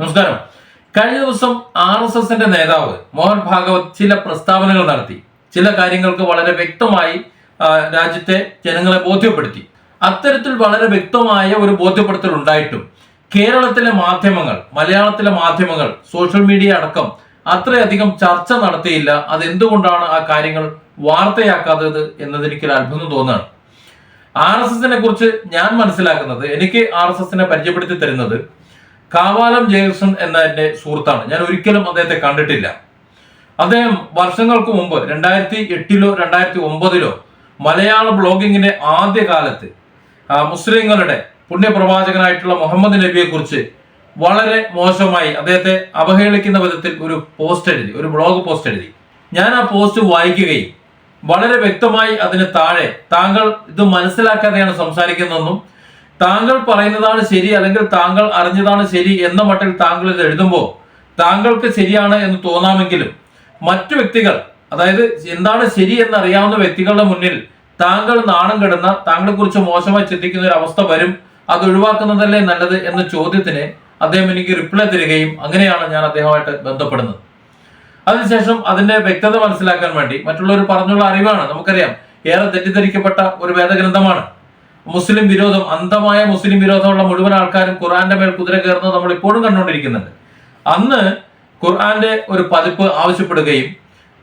നമസ്കാരം. കഴിഞ്ഞ ദിവസം ആർ എസ് എസിന്റെ നേതാവ് മോഹൻ ഭാഗവത് ചില പ്രസ്താവനകൾ നടത്തി. ചില കാര്യങ്ങൾക്ക് വളരെ വ്യക്തമായി രാജ്യത്തെ ജനങ്ങളെ ബോധ്യപ്പെടുത്തി. അത്തരത്തിൽ വളരെ വ്യക്തമായ ഒരു ബോധ്യപ്പെടുത്തൽ ഉണ്ടായിട്ടും കേരളത്തിലെ മാധ്യമങ്ങൾ മലയാളത്തിലെ മാധ്യമങ്ങൾ സോഷ്യൽ മീഡിയ അടക്കം അത്രയധികം ചർച്ച നടത്തിയില്ല. അതെന്തുകൊണ്ടാണ് ആ കാര്യങ്ങൾ വാർത്തയാക്കാത്തത് എന്നത് എനിക്കൊരു അത്ഭുതം തോന്നുകയാണ് ആർ എസ് എസിനെ കുറിച്ച് ഞാൻ മനസ്സിലാക്കുന്നത് എനിക്ക് ആർ എസ് എസിനെ പരിചയപ്പെടുത്തി തരുന്നത് കാവാലം ജയകൃഷ്ണൻ എന്ന എന്റെ സുഹൃത്താണ്. ഞാൻ ഒരിക്കലും അദ്ദേഹത്തെ കണ്ടിട്ടില്ല. അദ്ദേഹം വർഷങ്ങൾക്ക് മുമ്പ് രണ്ടായിരത്തി എട്ടിലോ രണ്ടായിരത്തി ഒമ്പതിലോ മലയാള ബ്ലോഗിങ്ങിന്റെ ആദ്യ കാലത്ത് ആ, മുസ്ലിങ്ങളുടെ പുണ്യപ്രവാചകനായിട്ടുള്ള മുഹമ്മദ് നബിയെ കുറിച്ച് വളരെ മോശമായി അദ്ദേഹത്തെ അവഹേളിക്കുന്ന വിധത്തിൽ ഒരു പോസ്റ്റ് എഴുതി ഒരു ബ്ലോഗ് പോസ്റ്റ് എഴുതി. ഞാൻ ആ പോസ്റ്റ് വായിക്കുകയും വളരെ വ്യക്തമായി അതിന് താഴെ താങ്കൾ ഇത് മനസ്സിലാക്കാതെയാണ് സംസാരിക്കുന്നതെന്നും താങ്കൾ പറയുന്നതാണ് ശരി അല്ലെങ്കിൽ താങ്കൾ അറിഞ്ഞതാണ് ശരി എന്ന മട്ടിൽ താങ്കൾ ഇത് എഴുതുമ്പോൾ താങ്കൾക്ക് ശരിയാണ് എന്ന് തോന്നാമെങ്കിലും മറ്റു വ്യക്തികൾ അതായത് എന്താണ് ശരി എന്നറിയാവുന്ന വ്യക്തികളുടെ മുന്നിൽ താങ്കൾ നാണം കെടുന്ന താങ്കളെ കുറിച്ച് മോശമായി ചിന്തിക്കുന്ന ഒരു അവസ്ഥ വരും. അത് ഒഴിവാക്കുന്നതല്ലേ നല്ലത് എന്ന ചോദ്യത്തിന് അദ്ദേഹം എനിക്ക് റിപ്ലൈ തരികയും അങ്ങനെയാണ് ഞാൻ അദ്ദേഹമായിട്ട് ബന്ധപ്പെടുന്നത്. അതിനുശേഷം അതിന്റെ വ്യക്തത മനസ്സിലാക്കാൻ വേണ്ടി മറ്റുള്ളവർ പറഞ്ഞുള്ള അറിവാണ്. നമുക്കറിയാം ഏറെ തെറ്റിദ്ധരിക്കപ്പെട്ട ഒരു വേദഗ്രന്ഥമാണ്. മുസ്ലിം വിരോധം അന്ധമായ മുസ്ലിം വിരോധമുള്ള മുഴുവൻ ആൾക്കാരും ഖുർആന്റെ മേൽ കുതിര കയറുന്നത് നമ്മൾ ഇപ്പോഴും കണ്ടുകൊണ്ടിരിക്കുന്നുണ്ട്. അന്ന് ഖുർആന്റെ ഒരു പതിപ്പ് ആവശ്യപ്പെടുകയും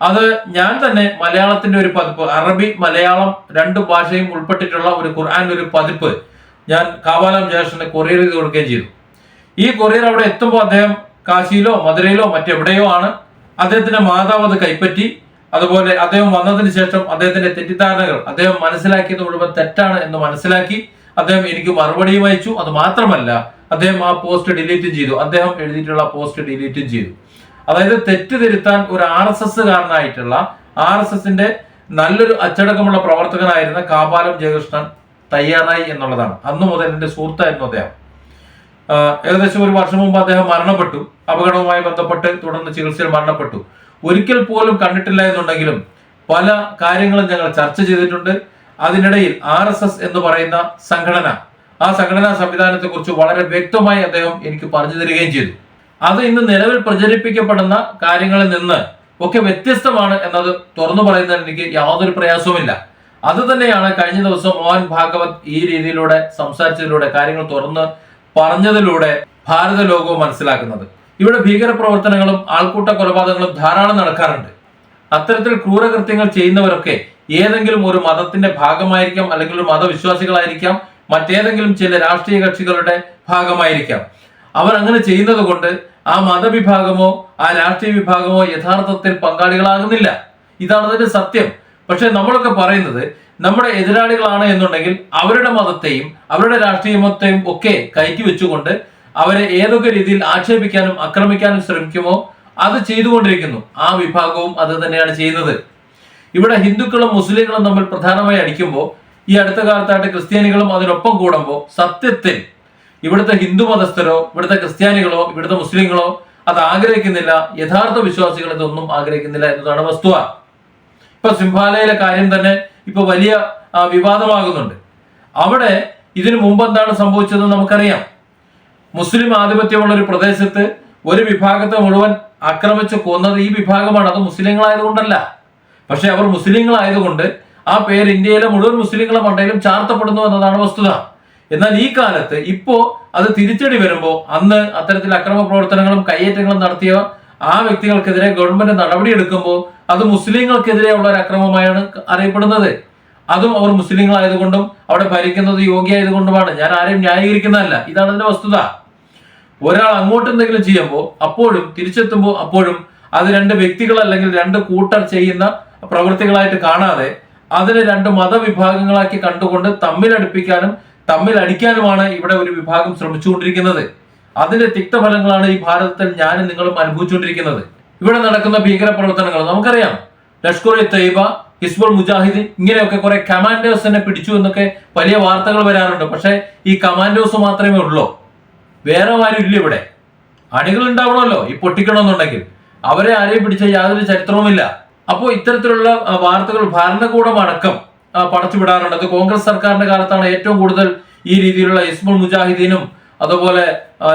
അത് ഞാൻ തന്നെ മലയാളത്തിന്റെ ഒരു പതിപ്പ് അറബി മലയാളം രണ്ട് ഭാഷയും ഉൾപ്പെട്ടിട്ടുള്ള ഒരു ഖുർആന്റെ ഒരു പതിപ്പ് ഞാൻ കാവാലം ജേഷന് കൊറിയർ ചെയ്ത് കൊടുക്കുകയും ചെയ്തു. ഈ കൊറിയർ അവിടെ എത്തുമ്പോൾ അദ്ദേഹം കാശിയിലോ മധുരയിലോ മറ്റെവിടെയോ ആണ് അദ്ദേഹത്തിന്റെ മാതാവ് അത് കൈപ്പറ്റി അതുപോലെ അദ്ദേഹം വന്നതിന് ശേഷം അദ്ദേഹത്തിന്റെ തെറ്റിദ്ധാരണകൾ അദ്ദേഹം മനസ്സിലാക്കിയത് മുഴുവൻ തെറ്റാണ് എന്ന് മനസ്സിലാക്കി അദ്ദേഹം എനിക്ക് മറുപടിയും അയച്ചു. അത് മാത്രമല്ല അദ്ദേഹം ആ പോസ്റ്റ് ഡിലീറ്റ് ചെയ്തു. അദ്ദേഹം എഴുതിയിട്ടുള്ള പോസ്റ്റ് ഡിലീറ്റും ചെയ്തു. അതായത് തെറ്റ് തിരുത്താൻ ഒരു ആർ എസ് എസ് കാരനായിട്ടുള്ള ആർ എസ് എസിന്റെ നല്ലൊരു അച്ചടക്കമുള്ള പ്രവർത്തകനായിരുന്ന കാപാലം ജയകൃഷ്ണൻ തയ്യാറായി എന്നുള്ളതാണ്. അന്നു മുതൽ എന്റെ സുഹൃത്തായിരുന്നു അദ്ദേഹം. ഏകദേശം ഒരു വർഷം മുമ്പ് അദ്ദേഹം മരണപ്പെട്ടു. അപകടവുമായി ബന്ധപ്പെട്ട് തുടർന്ന് ചികിത്സയിൽ മരണപ്പെട്ടു. ഒരിക്കൽ പോലും കണ്ടിട്ടില്ല എന്നുണ്ടെങ്കിലും പല കാര്യങ്ങളും ഞങ്ങൾ ചർച്ച ചെയ്തിട്ടുണ്ട്. അതിനിടയിൽ ആർ എസ് എസ് എന്ന് പറയുന്ന സംഘടന ആ സംഘടനാ സംവിധാനത്തെ കുറിച്ച് വളരെ വ്യക്തമായി അദ്ദേഹം എനിക്ക് പറഞ്ഞു തരികയും ചെയ്തു. അത് ഇന്ന് നിലവിൽ പ്രചരിപ്പിക്കപ്പെടുന്ന കാര്യങ്ങളിൽ നിന്ന് ഒക്കെ വ്യത്യസ്തമാണ് എന്നത് തുറന്നു പറയുന്നതിൽ എനിക്ക് യാതൊരു പ്രയാസവുമില്ല. അത് തന്നെയാണ് കഴിഞ്ഞ ദിവസം മോഹൻ ഭാഗവത് ഈ രീതിയിലൂടെ സംസാരിച്ചതിലൂടെ കാര്യങ്ങൾ തുറന്ന് പറഞ്ഞതിലൂടെ ഭാരത ലോകവും മനസ്സിലാക്കുന്നത്. ഇവിടെ ഭീകര പ്രവർത്തനങ്ങളും ആൾക്കൂട്ട കൊലപാതകങ്ങളും ധാരാളം നടക്കാറുണ്ട്. അത്തരത്തിൽ ക്രൂരകൃത്യങ്ങൾ ചെയ്യുന്നവരൊക്കെ ഏതെങ്കിലും ഒരു മതത്തിന്റെ ഭാഗമായിരിക്കാം അല്ലെങ്കിൽ ഒരു മതവിശ്വാസികളായിരിക്കാം മറ്റേതെങ്കിലും ചില രാഷ്ട്രീയ കക്ഷികളുടെ ഭാഗമായിരിക്കാം. അവർ അങ്ങനെ ചെയ്യുന്നത് കൊണ്ട് ആ മതവിഭാഗമോ ആ രാഷ്ട്രീയ വിഭാഗമോ യഥാർത്ഥത്തിൽ പങ്കാളികളാകുന്നില്ല. ഇതാണ് അതിന്റെ സത്യം. പക്ഷെ നമ്മളൊക്കെ പറയുന്നത് നമ്മുടെ എതിരാളികളാണ് എന്നുണ്ടെങ്കിൽ അവരുടെ മതത്തെയും അവരുടെ രാഷ്ട്രീയ മതത്തെയും ഒക്കെ കയറ്റി വെച്ചുകൊണ്ട് അവരെ ഏതൊക്കെ രീതിയിൽ ആക്ഷേപിക്കാനും ആക്രമിക്കാനും ശ്രമിക്കുമോ അത് ചെയ്തുകൊണ്ടിരിക്കുന്നു. ആ വിഭാഗവും അത് തന്നെയാണ് ചെയ്യുന്നത്. ഇവിടെ ഹിന്ദുക്കളും മുസ്ലിങ്ങളും തമ്മിൽ പ്രധാനമായി അടിക്കുമ്പോൾ ഈ അടുത്ത കാലത്തായിട്ട് ക്രിസ്ത്യാനികളും അതിനൊപ്പം കൂടുമ്പോൾ സത്യത്തിൽ ഇവിടുത്തെ ഹിന്ദു മതസ്ഥരോ ഇവിടുത്തെ ക്രിസ്ത്യാനികളോ ഇവിടുത്തെ മുസ്ലിങ്ങളോ അത് ആഗ്രഹിക്കുന്നില്ല. യഥാർത്ഥ വിശ്വാസികൾ ഇതൊന്നും ആഗ്രഹിക്കുന്നില്ല എന്നതാണ് വസ്തുവ. ഇപ്പൊ സിംഹാലയിലെ കാര്യം തന്നെ ഇപ്പൊ വലിയ വിവാദമാകുന്നുണ്ട്. അവിടെ ഇതിനു മുമ്പ് എന്താണ് സംഭവിച്ചതെന്ന് നമുക്കറിയാം. മുസ്ലിം ആധിപത്യമുള്ള ഒരു പ്രദേശത്ത് ഒരു വിഭാഗത്തെ മുഴുവൻ ആക്രമിച്ച് കൊന്നത് ഈ വിഭാഗമാണ്. അത് മുസ്ലിങ്ങളായതുകൊണ്ടല്ല. പക്ഷെ അവർ മുസ്ലിങ്ങളായതുകൊണ്ട് ആ പേര് ഇന്ത്യയിലെ മുഴുവൻ മുസ്ലിങ്ങളെ മണ്ടയിലും ചാർത്തപ്പെടുന്നു എന്നതാണ് വസ്തുത. എന്നാൽ ഈ കാലത്ത് ഇപ്പോ അത് തിരിച്ചടി വരുമ്പോൾ അന്ന് അത്തരത്തിൽ അക്രമ പ്രവർത്തനങ്ങളും കയ്യേറ്റങ്ങളും നടത്തിയ ആ വ്യക്തികൾക്കെതിരെ ഗവൺമെന്റ് നടപടിയെടുക്കുമ്പോൾ അത് മുസ്ലിങ്ങൾക്കെതിരെയുള്ള ഒരു അക്രമമായാണ് അറിയപ്പെടുന്നത്. അതും അവർ മുസ്ലിങ്ങളായതുകൊണ്ടും അവിടെ ഭരിക്കുന്നത് യോഗ്യ ആയതുകൊണ്ടുമാണ്. ഞാൻ ആരെയും ന്യായീകരിക്കുന്നതല്ല. ഇതാണ് അതിന്റെ വസ്തുത. ഒരാൾ അങ്ങോട്ട് എന്തെങ്കിലും ചെയ്യുമ്പോൾ അപ്പോഴും തിരിച്ചെത്തുമ്പോൾ അപ്പോഴും അത് രണ്ട് വ്യക്തികൾ അല്ലെങ്കിൽ രണ്ട് കൂട്ടർ ചെയ്യുന്ന പ്രവൃത്തികളായിട്ട് കാണാതെ അതിനെ രണ്ട് മതവിഭാഗങ്ങളാക്കി കണ്ടുകൊണ്ട് തമ്മിൽ അടുപ്പിക്കാനും തമ്മിൽ അടിക്കാനുമാണ് ഇവിടെ ഒരു വിഭാഗം ശ്രമിച്ചുകൊണ്ടിരിക്കുന്നത്. അതിന്റെ തിക്തഫലങ്ങളാണ് ഈ ഭാരതത്തിൽ ഞാനും നിങ്ങളും അനുഭവിച്ചുകൊണ്ടിരിക്കുന്നത്. ഇവിടെ നടക്കുന്ന ഭീകര പ്രവർത്തനങ്ങൾ നമുക്കറിയാം. ലഷ്കർ ഇ തൈബ ഹിസ്ബുൾ മുജാഹിദ് ഇങ്ങനെയൊക്കെ കുറെ കമാൻഡോസിനെ പിടിച്ചു എന്നൊക്കെ വലിയ വാർത്തകൾ വരാറുണ്ട്. പക്ഷേ ഈ കമാൻഡേഴ്സ് മാത്രമേ ഉള്ളൂ. വേറെ ആരും ഇല്ല ഇവിടെ. അണികൾ ഉണ്ടാവണമല്ലോ ഈ പൊട്ടിക്കണമെന്നുണ്ടെങ്കിൽ. അവരെ ആരെയും പിടിച്ച യാതൊരു ചരിത്രവുമില്ല. അപ്പോൾ ഇത്തരത്തിലുള്ള വാർത്തകൾ ഭരണകൂടം അടക്കം പടച്ചുവിടാറുണ്ട്. അത് കോൺഗ്രസ് സർക്കാരിന്റെ കാലത്താണ് ഏറ്റവും കൂടുതൽ ഈ രീതിയിലുള്ള ഇസ്മുൾ മുജാഹിദീനും അതുപോലെ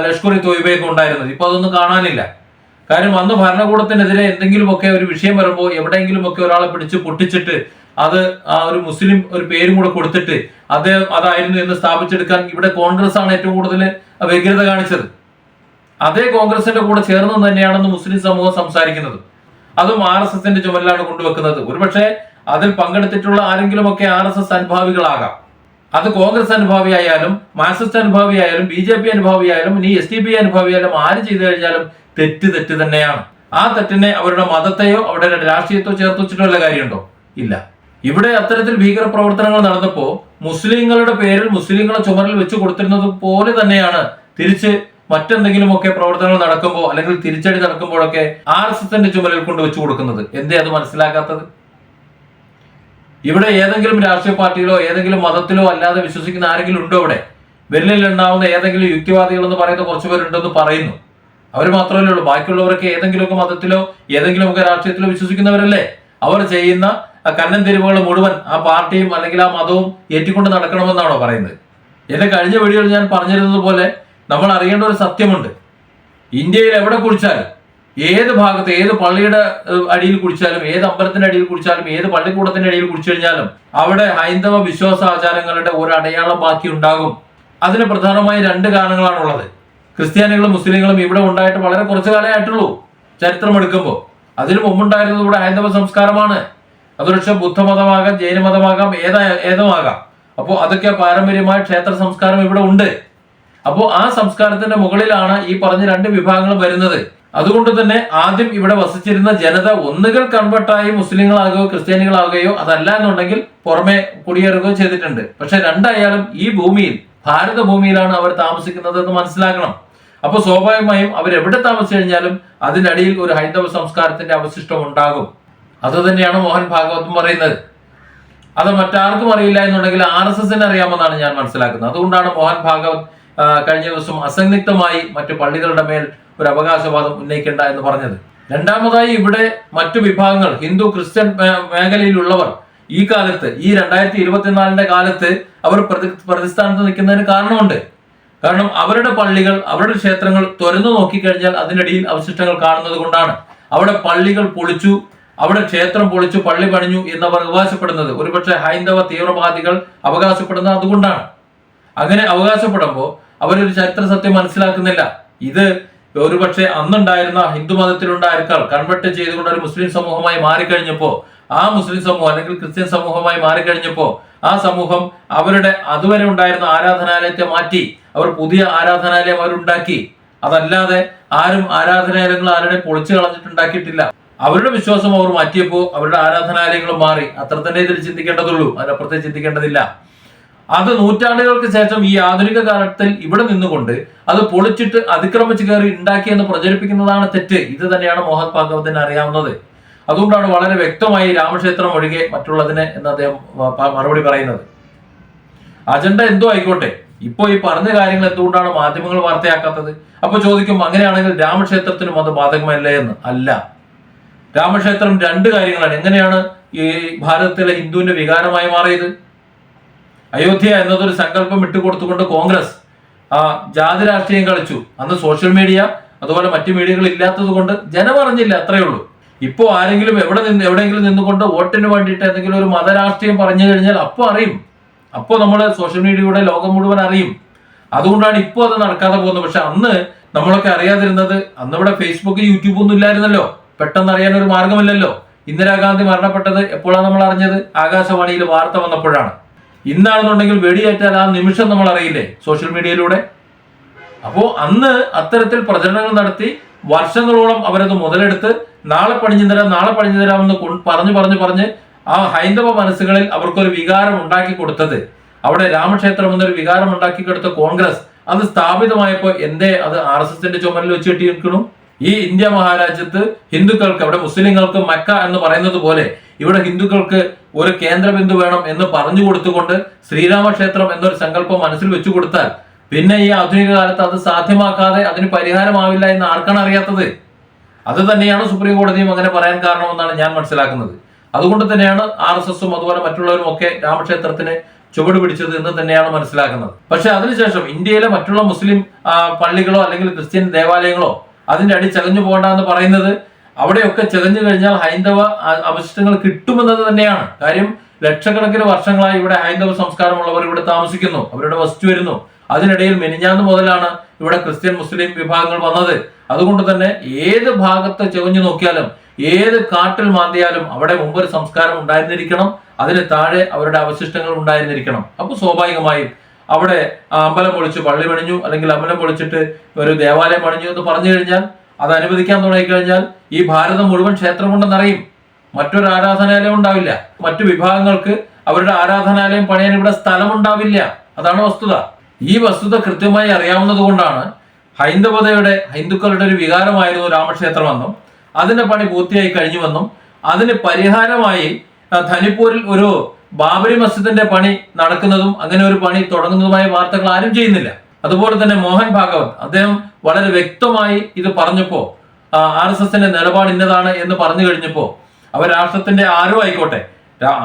ലഷ്കർ ഇ തൊയ്ബയൊക്കെ ഉണ്ടായിരുന്നത്. ഇപ്പൊ അതൊന്നും കാണാനില്ല. കാര്യം അന്ന് ഭരണകൂടത്തിനെതിരെ എന്തെങ്കിലുമൊക്കെ ഒരു വിഷയം വരുമ്പോൾ എവിടെയെങ്കിലുമൊക്കെ ഒരാളെ പിടിച്ച് പൊട്ടിച്ചിട്ട് അത് ആ ഒരു മുസ്ലിം ഒരു പേരും കൂടെ കൊടുത്തിട്ട് അദ്ദേഹം അതായിരുന്നു എന്ന് സ്ഥാപിച്ചെടുക്കാൻ ഇവിടെ കോൺഗ്രസ് ആണ് ഏറ്റവും കൂടുതൽ വ്യഗ്രത കാണിച്ചത്. അതേ കോൺഗ്രസിന്റെ കൂടെ ചേർന്ന് തന്നെയാണെന്ന് മുസ്ലിം സമൂഹം സംസാരിക്കുന്നത്. അതും ആർ എസ് എസിന്റെ ചുമലിലാണ് കൊണ്ടുവെക്കുന്നത്. ഒരുപക്ഷെ അതിൽ പങ്കെടുത്തിട്ടുള്ള ആരെങ്കിലുമൊക്കെ ആർ എസ് എസ് അനുഭാവികളാകാം. അത് കോൺഗ്രസ് അനുഭാവിയായാലും മാർക്സിസ്റ്റ് അനുഭാവിയായാലും ബി ജെ പി അനുഭാവിയായാലും ഇനി എസ് ടി പി അനുഭാവിയായാലും ആര് ചെയ്തു കഴിഞ്ഞാലും തെറ്റ് തെറ്റ് തന്നെയാണ്. ആ തെറ്റിനെ അവരുടെ മതത്തെയോ അവരുടെ രാഷ്ട്രീയത്തോ ചേർത്ത് വെച്ചിട്ടുള്ള കാര്യമുണ്ടോ? ഇല്ല. ഇവിടെ അത്തരത്തിൽ ഭീകര പ്രവർത്തനങ്ങൾ നടന്നപ്പോ മുസ്ലിങ്ങളുടെ പേരിൽ മുസ്ലിങ്ങളെ ചുമരിൽ വെച്ച് കൊടുത്തിരുന്നത് പോലെ തന്നെയാണ് തിരിച്ച് മറ്റെന്തെങ്കിലുമൊക്കെ പ്രവർത്തനങ്ങൾ നടക്കുമ്പോൾ അല്ലെങ്കിൽ തിരിച്ചടി നടക്കുമ്പോഴൊക്കെ ആർ എസ് എസിന്റെ ചുമലിൽ കൊണ്ട് വെച്ചു കൊടുക്കുന്നത്. എന്തേ അത് മനസ്സിലാക്കാത്തത് ഇവിടെ ഏതെങ്കിലും രാഷ്ട്രീയ പാർട്ടിയിലോ ഏതെങ്കിലും മതത്തിലോ അല്ലാതെ വിശ്വസിക്കുന്ന ആരെങ്കിലും ഉണ്ടോ ഇവിടെ? വിരലിൽ ഉണ്ടാവുന്ന ഏതെങ്കിലും യുക്തിവാദികൾ എന്ന് പറയുന്ന കുറച്ച് പേരുണ്ടെന്ന് പറയുന്നു. അവർ മാത്രമല്ലേ ഉള്ളൂ. ബാക്കിയുള്ളവരൊക്കെ ഏതെങ്കിലുമൊക്കെ മതത്തിലോ ഏതെങ്കിലുമൊക്കെ രാഷ്ട്രീയത്തിലോ വിശ്വസിക്കുന്നവരല്ലേ? അവർ ചെയ്യുന്ന ആ കന്നൻ തെരുവുകൾ മുഴുവൻ ആ പാർട്ടിയും അല്ലെങ്കിൽ ആ മതവും ഏറ്റിക്കൊണ്ട് നടക്കണമെന്നാണോ പറയുന്നത്? എന്റെ കഴിഞ്ഞ വീഡിയോയിൽ ഞാൻ പറഞ്ഞിരുന്നത് പോലെ നമ്മൾ അറിയേണ്ട ഒരു സത്യമുണ്ട്. ഇന്ത്യയിൽ എവിടെ കുടിച്ചാലും ഏത് ഭാഗത്ത് ഏത് പള്ളിയുടെ അടിയിൽ കുടിച്ചാലും ഏത് അമ്പലത്തിന്റെ അടിയിൽ കുടിച്ചാലും ഏത് പള്ളിക്കൂടത്തിന്റെ അടിയിൽ കുടിച്ചു കഴിഞ്ഞാലും അവിടെ ഹൈന്ദവ വിശ്വാസാചാരങ്ങളുടെ ഒരു അടയാളം ബാക്കി ഉണ്ടാകും. അതിന് പ്രധാനമായി രണ്ട് കാരണങ്ങളാണുള്ളത്. ക്രിസ്ത്യാനികളും മുസ്ലിങ്ങളും ഇവിടെ ഉണ്ടായിട്ട് വളരെ കുറച്ചു കാലമായിട്ടുള്ളൂ ചരിത്രം എടുക്കുമ്പോൾ അതിനു മുമ്പുണ്ടായിരുന്നത് ഇവിടെ ഹൈന്ദവ സംസ്കാരമാണ്. അതൊരുപക്ഷെ ബുദ്ധമതമാകാം ജൈനമതമാകാം ഏതാ ഏതുമാകാം. അപ്പോൾ അതൊക്കെ പാരമ്പര്യമായ ക്ഷേത്ര സംസ്കാരം ഇവിടെ ഉണ്ട്. അപ്പോൾ ആ സംസ്കാരത്തിന്റെ മുകളിലാണ് ഈ പറഞ്ഞ രണ്ട് വിഭാഗങ്ങൾ വരുന്നത്. അതുകൊണ്ട് തന്നെ ആദ്യം ഇവിടെ വസിച്ചിരുന്ന ജനത ഒന്നുകൾ കൺവെർട്ടായി മുസ്ലിങ്ങളാകുകയോ ക്രിസ്ത്യാനികളാകുകയോ അതല്ല എന്നുണ്ടെങ്കിൽ പുറമെ കുടിയേറുകയോ ചെയ്തിട്ടുണ്ട്. പക്ഷെ രണ്ടായാലും ഈ ഭൂമിയിൽ ഭാരത ഭൂമിയിലാണ് അവർ താമസിക്കുന്നത് എന്ന് മനസ്സിലാക്കണം. അപ്പോൾ സ്വാഭാവികമായും അവർ എവിടെ താമസിച്ചു കഴിഞ്ഞാലും അതിനടിയിൽ ഒരു ഹൈന്ദവ സംസ്കാരത്തിന്റെ അവശിഷ്ടം ഉണ്ടാകും. അത് തന്നെയാണ് മോഹൻ ഭാഗവതും പറയുന്നത്. അത് മറ്റാർക്കും അറിയില്ല എന്നുണ്ടെങ്കിൽ ആർ എസ് എസിന് അറിയാമെന്നാണ് ഞാൻ മനസ്സിലാക്കുന്നത്. അതുകൊണ്ടാണ് മോഹൻ ഭാഗവത് കഴിഞ്ഞ ദിവസം അസംയുക്തമായി മറ്റു പള്ളികളുടെ മേൽ ഒരു അവകാശവാദം ഉന്നയിക്കേണ്ട എന്ന് പറഞ്ഞത്. രണ്ടാമതായി ഇവിടെ മറ്റു വിഭാഗങ്ങൾ ഹിന്ദു ക്രിസ്ത്യൻ മേഖലയിലുള്ളവർ ഈ കാലത്ത് ഈ രണ്ടായിരത്തി ഇരുപത്തിനാലിന്റെ കാലത്ത് അവർ പ്രതി പ്രതിസ്ഥാനത്ത് നിൽക്കുന്നതിന് കാരണമുണ്ട്. കാരണം അവരുടെ പള്ളികൾ അവരുടെ ക്ഷേത്രങ്ങൾ തുറന്നു നോക്കിക്കഴിഞ്ഞാൽ അതിനിടയിൽ അവശിഷ്ടങ്ങൾ കാണുന്നത് കൊണ്ടാണ്. അവിടെ പള്ളികൾ പൊളിച്ചു അവിടെ ക്ഷേത്രം പൊളിച്ചു പള്ളി പണിഞ്ഞു എന്നവർ അവകാശപ്പെടുന്നത്. ഒരുപക്ഷെ ഹൈന്ദവ തീവ്രവാദികൾ അവകാശപ്പെടുന്നത് അതുകൊണ്ടാണ്. അങ്ങനെ അവകാശപ്പെടുമ്പോൾ അവരൊരു ചരിത്ര സത്യം മനസ്സിലാക്കുന്നില്ല. ഇത് ഒരുപക്ഷെ അന്നുണ്ടായിരുന്ന ഹിന്ദു മതത്തിലുണ്ടായിരിക്കാൾ കൺവെർട്ട് ചെയ്തുകൊണ്ട് ഒരു മുസ്ലിം സമൂഹമായി മാറിക്കഴിഞ്ഞപ്പോ ആ മുസ്ലിം സമൂഹം അല്ലെങ്കിൽ ക്രിസ്ത്യൻ സമൂഹമായി മാറിക്കഴിഞ്ഞപ്പോ ആ സമൂഹം അവരുടെ അതുവരെ ഉണ്ടായിരുന്ന ആരാധനാലയത്തെ മാറ്റി അവർ പുതിയ ആരാധനാലയം അവരുണ്ടാക്കി. അതല്ലാതെ ആരും ആരാധനാലയങ്ങൾ ആരുടെ പൊളിച്ചു കളഞ്ഞിട്ടുണ്ടാക്കിയിട്ടില്ല. അവരുടെ വിശ്വാസം അവർ മാറ്റിയപ്പോൾ അവരുടെ ആരാധനാലയങ്ങൾ മാറി. അത്ര തന്നെ ഇതിൽ ചിന്തിക്കേണ്ടതുള്ളൂ. അതിനപ്പുറത്തെ ചിന്തിക്കേണ്ടതില്ല. അത് നൂറ്റാണ്ടുകൾക്ക് ശേഷം ഈ ആധുനിക കാലത്തിൽ ഇവിടെ നിന്നുകൊണ്ട് അത് പൊളിച്ചിട്ട് അതിക്രമിച്ച് കയറി ഉണ്ടാക്കിയെന്ന് പ്രചരിപ്പിക്കുന്നതാണ് തെറ്റ്. ഇത് തന്നെയാണ് മോഹൻ ഭാഗവതിന് അറിയാവുന്നത്. അതുകൊണ്ടാണ് വളരെ വ്യക്തമായി രാമക്ഷേത്രം ഒഴികെ മറ്റുള്ളതിനെ എന്ന് അദ്ദേഹം മറുപടി പറയുന്നത്. അജണ്ട എന്തോ ആയിക്കോട്ടെ. ഇപ്പോ ഈ പറഞ്ഞ കാര്യങ്ങൾ എന്തുകൊണ്ടാണ് മാധ്യമങ്ങൾ വാർത്തയാക്കാത്തത്? അപ്പോൾ ചോദിക്കും അങ്ങനെയാണെങ്കിൽ രാമക്ഷേത്രത്തിനും അത് ബാധകമല്ലേ എന്ന്? അല്ല. രാമക്ഷേത്രം രണ്ട് കാര്യങ്ങളാണ്. എങ്ങനെയാണ് ഈ ഭാരതത്തിലെ ഹിന്ദുവിന്റെ വികാരമായി മാറിയത്? അയോധ്യ എന്നതൊരു സങ്കല്പം ഇട്ടുകൊടുത്തുകൊണ്ട് കോൺഗ്രസ് ആ ജാതി രാഷ്ട്രീയം കളിച്ചു. അന്ന് സോഷ്യൽ മീഡിയ അതുപോലെ മറ്റു മീഡിയകൾ ഇല്ലാത്തത് കൊണ്ട് ജനം അറിഞ്ഞില്ല അത്രയേ ഉള്ളൂ. ഇപ്പോൾ ആരെങ്കിലും എവിടെ നിന്ന് എവിടെയെങ്കിലും നിന്നുകൊണ്ട് വോട്ടിന് വേണ്ടിയിട്ട് എന്തെങ്കിലും ഒരു മതരാഷ്ട്രീയം പറഞ്ഞു കഴിഞ്ഞാൽ അപ്പോൾ അറിയും. അപ്പോൾ നമ്മൾ സോഷ്യൽ മീഡിയയുടെ ലോകം മുഴുവൻ അറിയും. അതുകൊണ്ടാണ് ഇപ്പോൾ അത് നടക്കാതെ പോകുന്നത്. പക്ഷെ അന്ന് നമ്മളൊക്കെ അറിയാതിരുന്നത് അന്ന് ഇവിടെ ഫേസ്ബുക്ക് യൂട്യൂബ് ഒന്നും ഇല്ലായിരുന്നല്ലോ. പെട്ടെന്ന് അറിയാൻ ഒരു മാർഗമില്ലല്ലോ ഇന്ദിരാഗാന്ധി മരണപ്പെട്ടത് എപ്പോഴാണ് നമ്മൾ അറിഞ്ഞത്? ആകാശവാണിയിൽ വാർത്ത വന്നപ്പോഴാണ്. ഇന്നാണെന്നുണ്ടെങ്കിൽ വെടിയേറ്റാൽ ആ നിമിഷം നമ്മൾ അറിയില്ലേ സോഷ്യൽ മീഡിയയിലൂടെ? അപ്പോൾ അന്ന് അത്തരത്തിൽ പ്രചരണങ്ങൾ നടത്തി വർഷങ്ങളോളം അവരത് മുതലെടുത്ത് നാളെ പണിഞ്ഞു തരാം നാളെ പണിഞ്ഞു തരാമെന്ന് പറഞ്ഞു പറഞ്ഞു പറഞ്ഞ് ആ ഹൈന്ദവ മനസ്സുകളിൽ അവർക്കൊരു വികാരം ഉണ്ടാക്കി കൊടുത്തത്. അവിടെ രാമക്ഷേത്രം എന്നൊരു വികാരം ഉണ്ടാക്കി കൊടുത്ത കോൺഗ്രസ് അത് സ്ഥാപിതമായപ്പോൾ എന്തേ അത് ആർ എസ് എസിന്റെ ചുമലിൽ വെച്ച് കെട്ടിയിരിക്കണു ഈ ഇന്ത്യ മഹാരാജ്യത്ത് ഹിന്ദുക്കൾക്ക് അവിടെ മുസ്ലിങ്ങൾക്ക് മക്ക എന്ന് പറയുന്നത് പോലെ ഇവിടെ ഹിന്ദുക്കൾക്ക് ഒരു കേന്ദ്രബിന്ദു വേണം എന്ന് പറഞ്ഞു കൊടുത്തുകൊണ്ട് ശ്രീരാമക്ഷേത്രം എന്നൊരു സങ്കല്പം മനസ്സിൽ വെച്ചു കൊടുത്താൽ പിന്നെ ഈ ആധുനിക കാലത്ത് അത് സാധ്യമാക്കാതെ അതിന് പരിഹാരമാവില്ല എന്ന് ആർക്കാണ് അറിയാത്തത്? അത് തന്നെയാണ് സുപ്രീം കോടതിയും അങ്ങനെ പറയാൻ കാരണമെന്നാണ് ഞാൻ മനസ്സിലാക്കുന്നത്. അതുകൊണ്ട് തന്നെയാണ് ആർ എസ് എസും അതുപോലെ മറ്റുള്ളവരും ഒക്കെ രാമക്ഷേത്രത്തിന് ചുവട് പിടിച്ചത് എന്ന് തന്നെയാണ് മനസ്സിലാക്കുന്നത്. പക്ഷെ അതിനുശേഷം ഇന്ത്യയിലെ മറ്റുള്ള മുസ്ലിം പള്ളികളോ അല്ലെങ്കിൽ ക്രിസ്ത്യൻ ദേവാലയങ്ങളോ അതിന്റെ അടി ചകഞ്ഞു പോകണ്ട എന്ന് പറയുന്നത് അവിടെയൊക്കെ ചകഞ്ഞു കഴിഞ്ഞാൽ ഹൈന്ദവ അവശിഷ്ടങ്ങൾ കിട്ടുമെന്നത് തന്നെയാണ്. കാര്യം ലക്ഷക്കണക്കിന് വർഷങ്ങളായി ഇവിടെ ഹൈന്ദവ സംസ്കാരമുള്ളവർ ഇവിടെ താമസിക്കുന്നു. അവരുടെ വസ്തു വരുന്നു. അതിനിടയിൽ മെനിഞ്ഞാന്ന് മുതലാണ് ഇവിടെ ക്രിസ്ത്യൻ മുസ്ലിം വിഭാഗങ്ങൾ വന്നത്. അതുകൊണ്ട് തന്നെ ഏത് ഭാഗത്ത് ചെവഞ്ഞു നോക്കിയാലും ഏത് കാട്ടിൽ മാന്തിയാലും അവിടെ മുമ്പ് ഒരു സംസ്കാരം ഉണ്ടായിരുന്നിരിക്കണം. അതിന് താഴെ അവരുടെ അവശിഷ്ടങ്ങൾ ഉണ്ടായിരുന്നിരിക്കണം. അപ്പോൾ സ്വാഭാവികമായും അവിടെ അമ്പലം പൊളിച്ച് പള്ളി പണിഞ്ഞു അല്ലെങ്കിൽ അമ്പലം പൊളിച്ചിട്ട് ഒരു ദേവാലയം പണിഞ്ഞു എന്ന് പറഞ്ഞു കഴിഞ്ഞാൽ അത് അനുവദിക്കാൻ തുടങ്ങിക്കഴിഞ്ഞാൽ ഈ ഭാരതം മുഴുവൻ ക്ഷേത്രം കൊണ്ടെന്നറിയും മറ്റൊരു ആരാധനാലയം ഉണ്ടാവില്ല. മറ്റു വിഭാഗങ്ങൾക്ക് അവരുടെ ആരാധനാലയം പണിയാൻ ഇവിടെ സ്ഥലമുണ്ടാവില്ല. അതാണ് വസ്തുത. ഈ വസ്തുത കൃത്യമായി അറിയാവുന്നത് കൊണ്ടാണ് ഹൈന്ദവതയുടെ ഹിന്ദുക്കളുടെ ഒരു വികാരമായിരുന്നു രാമക്ഷേത്രമെന്നും അതിന്റെ പണി പൂർത്തിയായി കഴിഞ്ഞുവെന്നും അതിന് പരിഹാരമായി ധനിപ്പൂരിൽ ഒരു ബാബരി മസ്ജിദിന്റെ പണി നടക്കുന്നതും അങ്ങനെ ഒരു പണി തുടങ്ങുന്നതുമായ വാർത്തകൾ ആരും ചെയ്യുന്നില്ല. അതുപോലെ തന്നെ മോഹൻ ഭാഗവത് അദ്ദേഹം വളരെ വ്യക്തമായി ഇത് പറഞ്ഞപ്പോ ആർ എസ് എസിന്റെ നിലപാട് ഇന്നതാണ് എന്ന് പറഞ്ഞു കഴിഞ്ഞപ്പോ അവർ രാഷ്ട്രത്തിന്റെ ആരോ ആയിക്കോട്ടെ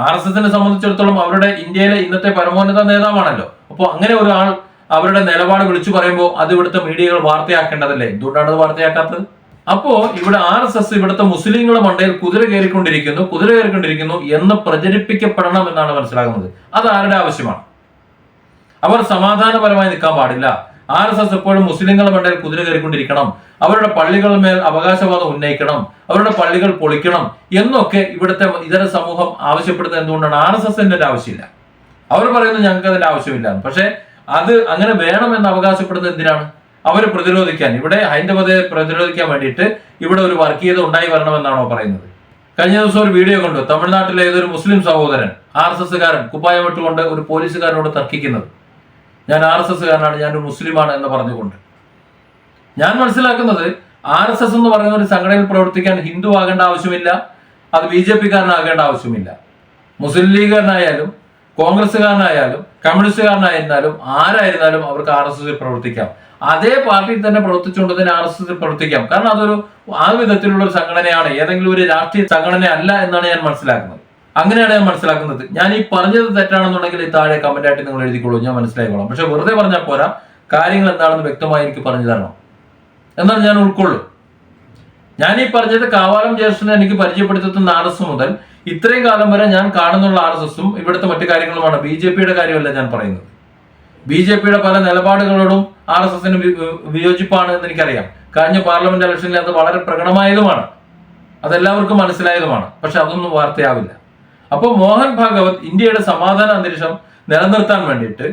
ആർ എസ് എസിനെ സംബന്ധിച്ചിടത്തോളം അവരുടെ ഇന്ത്യയിലെ ഇന്നത്തെ പരമോന്നത നേതാവാണല്ലോ. അപ്പോൾ അങ്ങനെ ഒരാൾ അവരുടെ നിലപാട് വിളിച്ചു പറയുമ്പോൾ അത് ഇവിടുത്തെ മീഡിയകൾ വാർത്തയാക്കേണ്ടതല്ലേ? എന്തുകൊണ്ടാണ് അത് വാർത്തയാക്കാത്തത്? അപ്പോ ഇവിടെ ആർ എസ് എസ് ഇവിടുത്തെ മുസ്ലിങ്ങളുടെ മണ്ടയിൽ കുതിര കയറിക്കൊണ്ടിരിക്കുന്നു കുതിര കയറിക്കൊണ്ടിരിക്കുന്നു എന്ന് പ്രചരിപ്പിക്കപ്പെടണം എന്നാണ് മനസ്സിലാകുന്നത്. അത് ആരുടെ ആവശ്യമാണ്? അവർ സമാധാനപരമായി നിൽക്കാൻ പാടില്ല. ആർ എസ് എസ് എപ്പോഴും മുസ്ലിങ്ങളുടെ മണ്ടയിൽ കുതിര കയറിക്കൊണ്ടിരിക്കണം. അവരുടെ പള്ളികളുടെ മേൽ അവകാശവാദം ഉന്നയിക്കണം. അവരുടെ പള്ളികൾ പൊളിക്കണം എന്നൊക്കെ ഇവിടുത്തെ ഇതര സമൂഹം ആവശ്യപ്പെടുന്നത് എന്തുകൊണ്ടാണ്? ആർ എസ് എസിന്റെ ആവശ്യമില്ല. അവർ പറയുന്നത് ഞങ്ങൾക്ക് അതിന്റെ ആവശ്യമില്ല. പക്ഷേ അത് അങ്ങനെ വേണമെന്ന് അവകാശപ്പെടുന്നത് എന്തിനാണ്? അവരെ പ്രതിരോധിക്കാൻ ഇവിടെ ഹൈന്ദവതയെ പ്രതിരോധിക്കാൻ വേണ്ടിയിട്ട് ഇവിടെ ഒരു വർഗീയത ഉണ്ടായി വരണമെന്നാണോ പറയുന്നത്? കഴിഞ്ഞ ദിവസം ഒരു വീഡിയോ കണ്ടു തമിഴ്നാട്ടിലെ ഏതൊരു മുസ്ലിം സഹോദരൻ ആർ എസ് എസ്സുകാരൻ കുപ്പായം ഇട്ടുകൊണ്ട് ഒരു പോലീസുകാരനോട് തർക്കിക്കുന്നത്. ഞാൻ ആർ എസ് എസ്സുകാരനാണ് ഞാനൊരു മുസ്ലിമാണ് എന്ന് പറഞ്ഞുകൊണ്ട്. ഞാൻ മനസ്സിലാക്കുന്നത് ആർ എസ് എസ് എന്ന് പറയുന്ന ഒരു സംഘടനയിൽ പ്രവർത്തിക്കാൻ ഹിന്ദു ആകേണ്ട ആവശ്യമില്ല അത് ബി ജെ പിക്കാരനാകേണ്ട ആവശ്യമില്ല. മുസ്ലിം ലീഗുകാരനായാലും കോൺഗ്രസ്സുകാരനായാലും കമ്മ്യൂണിസ്റ്റുകാരനായിരുന്നാലും ആരായിരുന്നാലും അവർക്ക് ആർ എസ് എസിൽ പ്രവർത്തിക്കാം. അതേ പാർട്ടിയിൽ തന്നെ പ്രവർത്തിച്ചുകൊണ്ട് തന്നെ ആർ എസ് എസിൽ പ്രവർത്തിക്കാം. കാരണം അതൊരു ആ വിധത്തിലുള്ള ഒരു സംഘടനയാണ്. ഏതെങ്കിലും ഒരു രാഷ്ട്രീയ സംഘടന അല്ല എന്നാണ് ഞാൻ മനസ്സിലാക്കുന്നത്. അങ്ങനെയാണ് ഞാൻ മനസ്സിലാക്കുന്നത്. ഞാൻ ഈ പറഞ്ഞത് തെറ്റാണെന്നുണ്ടെങ്കിൽ ഈ താഴെ കമന്റ് ആയിട്ട് നിങ്ങൾ എഴുതിക്കോളൂ. ഞാൻ മനസ്സിലായിക്കോളാം. പക്ഷെ വെറുതെ പറഞ്ഞാൽ പോരാ. കാര്യങ്ങൾ എന്താണെന്ന് വ്യക്തമായി എനിക്ക് പറഞ്ഞു തരണം. എന്നാൽ ഞാൻ ഉൾക്കൊള്ളു ഞാൻ ഈ പറഞ്ഞത് കാവാലം ജ്യേഷ്ഠനെ എനിക്ക് പരിചയപ്പെടുത്തുന്ന എസ് മുതൽ ഇത്രയും കാലം വരെ ഞാൻ കാണുന്നുള്ള ആർ എസ് എസും ഇവിടുത്തെ മറ്റു കാര്യങ്ങളുമാണ്. ബി ജെ പിയുടെ കാര്യമല്ല ഞാൻ പറയുന്നത്. ബി ജെ പിയുടെ പല നിലപാടുകളോടും ആർ എസ് എസിന് വിയോജിപ്പാണ് എന്ന് എനിക്കറിയാം കഴിഞ്ഞ പാർലമെന്റ് ഇലക്ഷനിൽ അത് വളരെ പ്രകടമായതുമാണ്. അതെല്ലാവർക്കും മനസ്സിലായതുമാണ്. പക്ഷെ അതൊന്നും വാർത്തയാവില്ല. അപ്പോൾ മോഹൻ ഭാഗവത് ഇന്ത്യയുടെ സമാധാന അന്തരീക്ഷം നിലനിർത്താൻ വേണ്ടിയിട്ട്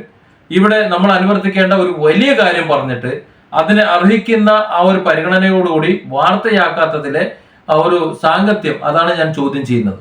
ഇവിടെ നമ്മൾ അനുവർത്തിക്കേണ്ട ഒരു വലിയ കാര്യം പറഞ്ഞിട്ട് അതിനെ അർഹിക്കുന്ന ആ ഒരു പരിഗണനയോടുകൂടി വാർത്തയാക്കാത്തതിലെ ആ ഒരു സാങ്കത്യം അതാണ് ഞാൻ ചോദ്യം ചെയ്യുന്നത്.